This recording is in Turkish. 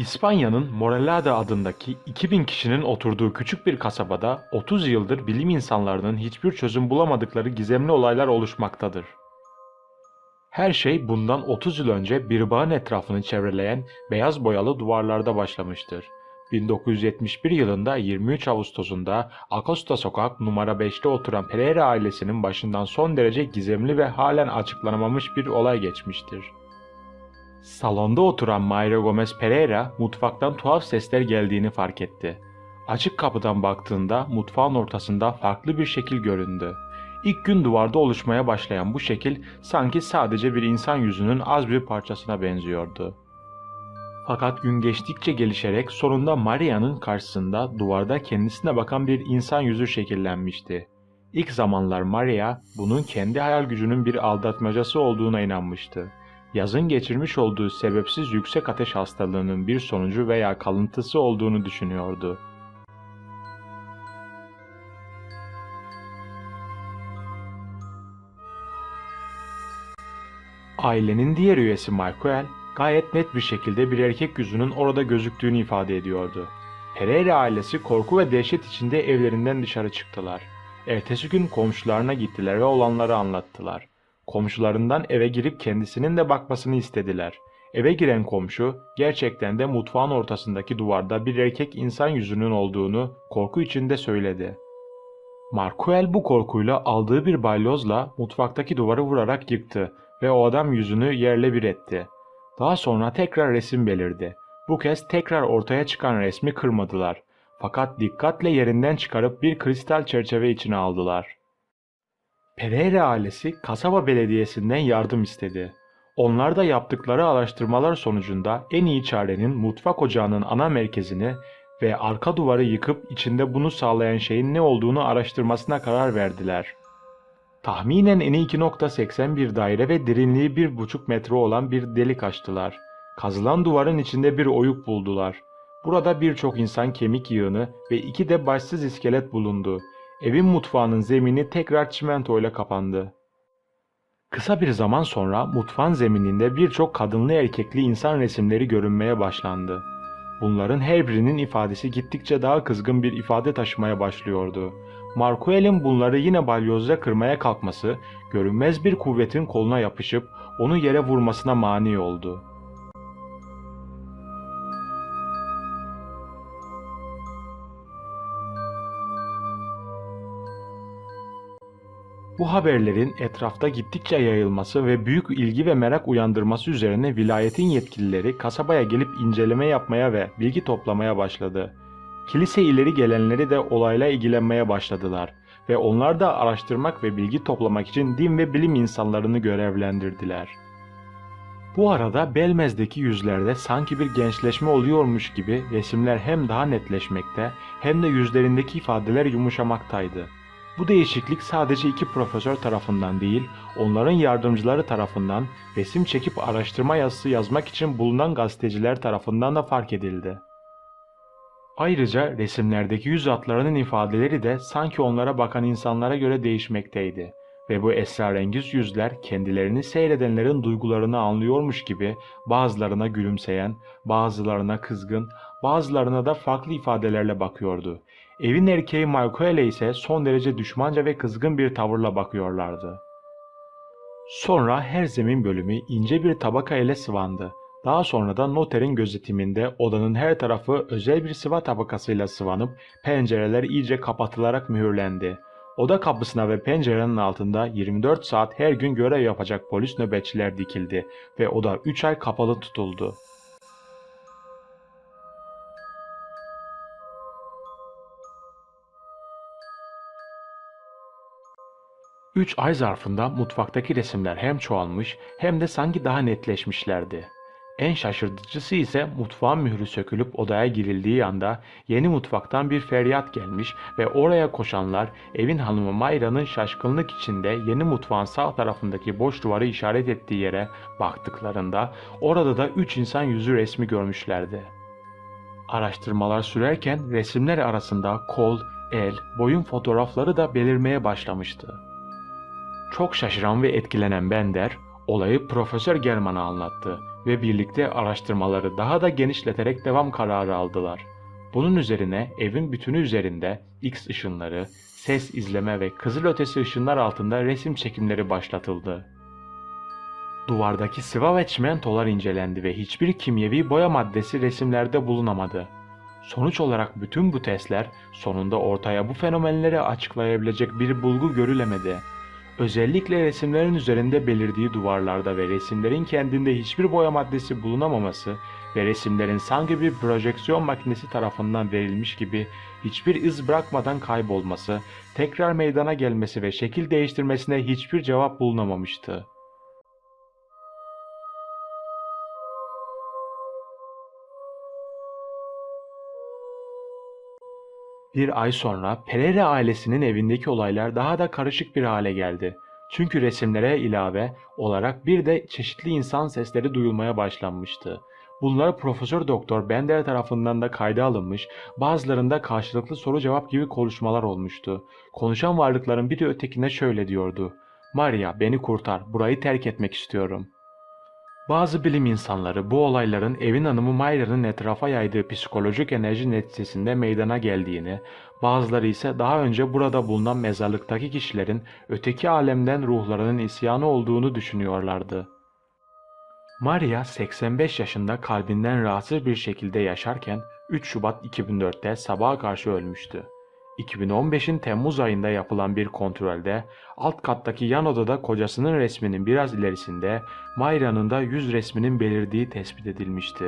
İspanya'nın Moraleda adındaki 2000 kişinin oturduğu küçük bir kasabada 30 yıldır bilim insanlarının hiçbir çözüm bulamadıkları gizemli olaylar oluşmaktadır. Her şey bundan 30 yıl önce bir bağın etrafını çevreleyen beyaz boyalı duvarlarda başlamıştır. 1971 yılında 23 Ağustos'unda Acosta Sokak numara 5'te oturan Pereira ailesinin başından son derece gizemli ve halen açıklanamamış bir olay geçmiştir. Salonda oturan Mayra Gomez Pereira mutfaktan tuhaf sesler geldiğini fark etti. Açık kapıdan baktığında mutfağın ortasında farklı bir şekil göründü. İlk gün duvarda oluşmaya başlayan bu şekil sanki sadece bir insan yüzünün az bir parçasına benziyordu. Fakat gün geçtikçe gelişerek sonunda Maria'nın karşısında duvarda kendisine bakan bir insan yüzü şekillenmişti. İlk zamanlar Maria bunun kendi hayal gücünün bir aldatmacası olduğuna inanmıştı yazın geçirmiş olduğu sebepsiz yüksek ateş hastalığının bir sonucu veya kalıntısı olduğunu düşünüyordu. Ailenin diğer üyesi Michael gayet net bir şekilde bir erkek yüzünün orada gözüktüğünü ifade ediyordu. Pereira ailesi korku ve dehşet içinde evlerinden dışarı çıktılar. Ertesi gün komşularına gittiler ve olanları anlattılar. Komşularından eve girip kendisinin de bakmasını istediler. Eve giren komşu gerçekten de mutfağın ortasındaki duvarda bir erkek insan yüzünün olduğunu korku içinde söyledi. Markuel bu korkuyla aldığı bir balyozla mutfaktaki duvarı vurarak yıktı ve o adam yüzünü yerle bir etti. Daha sonra tekrar resim belirdi. Bu kez tekrar ortaya çıkan resmi kırmadılar. Fakat dikkatle yerinden çıkarıp bir kristal çerçeve içine aldılar. Pereira ailesi kasaba belediyesinden yardım istedi. Onlar da yaptıkları araştırmalar sonucunda en iyi çarenin mutfak ocağının ana merkezini ve arka duvarı yıkıp içinde bunu sağlayan şeyin ne olduğunu araştırmasına karar verdiler. Tahminen eni 2.81 daire ve derinliği 1.5 metre olan bir delik açtılar. Kazılan duvarın içinde bir oyuk buldular. Burada birçok insan kemik yığını ve iki de başsız iskelet bulundu. Evin mutfağının zemini tekrar çimentoyla kapandı. Kısa bir zaman sonra mutfağın zemininde birçok kadınlı erkekli insan resimleri görünmeye başlandı. Bunların her birinin ifadesi gittikçe daha kızgın bir ifade taşımaya başlıyordu. Markuel'in bunları yine balyozla kırmaya kalkması, görünmez bir kuvvetin koluna yapışıp onu yere vurmasına mani oldu. Bu haberlerin etrafta gittikçe yayılması ve büyük ilgi ve merak uyandırması üzerine vilayetin yetkilileri kasabaya gelip inceleme yapmaya ve bilgi toplamaya başladı. Kilise ileri gelenleri de olayla ilgilenmeye başladılar ve onlar da araştırmak ve bilgi toplamak için din ve bilim insanlarını görevlendirdiler. Bu arada Belmez'deki yüzlerde sanki bir gençleşme oluyormuş gibi resimler hem daha netleşmekte hem de yüzlerindeki ifadeler yumuşamaktaydı. Bu değişiklik sadece iki profesör tarafından değil, onların yardımcıları tarafından resim çekip araştırma yazısı yazmak için bulunan gazeteciler tarafından da fark edildi. Ayrıca resimlerdeki yüz hatlarının ifadeleri de sanki onlara bakan insanlara göre değişmekteydi ve bu esrarengiz yüzler kendilerini seyredenlerin duygularını anlıyormuş gibi bazılarına gülümseyen, bazılarına kızgın, bazılarına da farklı ifadelerle bakıyordu. Evin erkeği Marcoele ise son derece düşmanca ve kızgın bir tavırla bakıyorlardı. Sonra her zemin bölümü ince bir tabaka ile sıvandı. Daha sonra da noterin gözetiminde odanın her tarafı özel bir sıva tabakasıyla sıvanıp pencereler iyice kapatılarak mühürlendi. Oda kapısına ve pencerenin altında 24 saat her gün görev yapacak polis nöbetçiler dikildi ve oda 3 ay kapalı tutuldu. Üç ay zarfında mutfaktaki resimler hem çoğalmış hem de sanki daha netleşmişlerdi. En şaşırtıcısı ise mutfağın mührü sökülüp odaya girildiği anda yeni mutfaktan bir feryat gelmiş ve oraya koşanlar evin hanımı Mayra'nın şaşkınlık içinde yeni mutfağın sağ tarafındaki boş duvarı işaret ettiği yere baktıklarında orada da üç insan yüzü resmi görmüşlerdi. Araştırmalar sürerken resimler arasında kol, el, boyun fotoğrafları da belirmeye başlamıştı. Çok şaşıran ve etkilenen Bender, olayı Profesör German'a anlattı ve birlikte araştırmaları daha da genişleterek devam kararı aldılar. Bunun üzerine evin bütünü üzerinde X ışınları, ses izleme ve kızılötesi ışınlar altında resim çekimleri başlatıldı. Duvardaki sıva ve çimentolar incelendi ve hiçbir kimyevi boya maddesi resimlerde bulunamadı. Sonuç olarak bütün bu testler sonunda ortaya bu fenomenleri açıklayabilecek bir bulgu görülemedi. Özellikle resimlerin üzerinde belirdiği duvarlarda ve resimlerin kendinde hiçbir boya maddesi bulunamaması ve resimlerin sanki bir projeksiyon makinesi tarafından verilmiş gibi hiçbir iz bırakmadan kaybolması, tekrar meydana gelmesi ve şekil değiştirmesine hiçbir cevap bulunamamıştı. Bir ay sonra Pereira ailesinin evindeki olaylar daha da karışık bir hale geldi. Çünkü resimlere ilave olarak bir de çeşitli insan sesleri duyulmaya başlanmıştı. Bunlar Profesör Doktor Bender tarafından da kayda alınmış, bazılarında karşılıklı soru cevap gibi konuşmalar olmuştu. Konuşan varlıkların biri ötekine şöyle diyordu. Maria beni kurtar, burayı terk etmek istiyorum. Bazı bilim insanları bu olayların evin hanımı Mayra'nın etrafa yaydığı psikolojik enerji neticesinde meydana geldiğini, bazıları ise daha önce burada bulunan mezarlıktaki kişilerin öteki alemden ruhlarının isyanı olduğunu düşünüyorlardı. Maria 85 yaşında kalbinden rahatsız bir şekilde yaşarken 3 Şubat 2004'te sabaha karşı ölmüştü. 2015'in Temmuz ayında yapılan bir kontrolde alt kattaki yan odada kocasının resminin biraz ilerisinde Mayra'nın da yüz resminin belirdiği tespit edilmişti.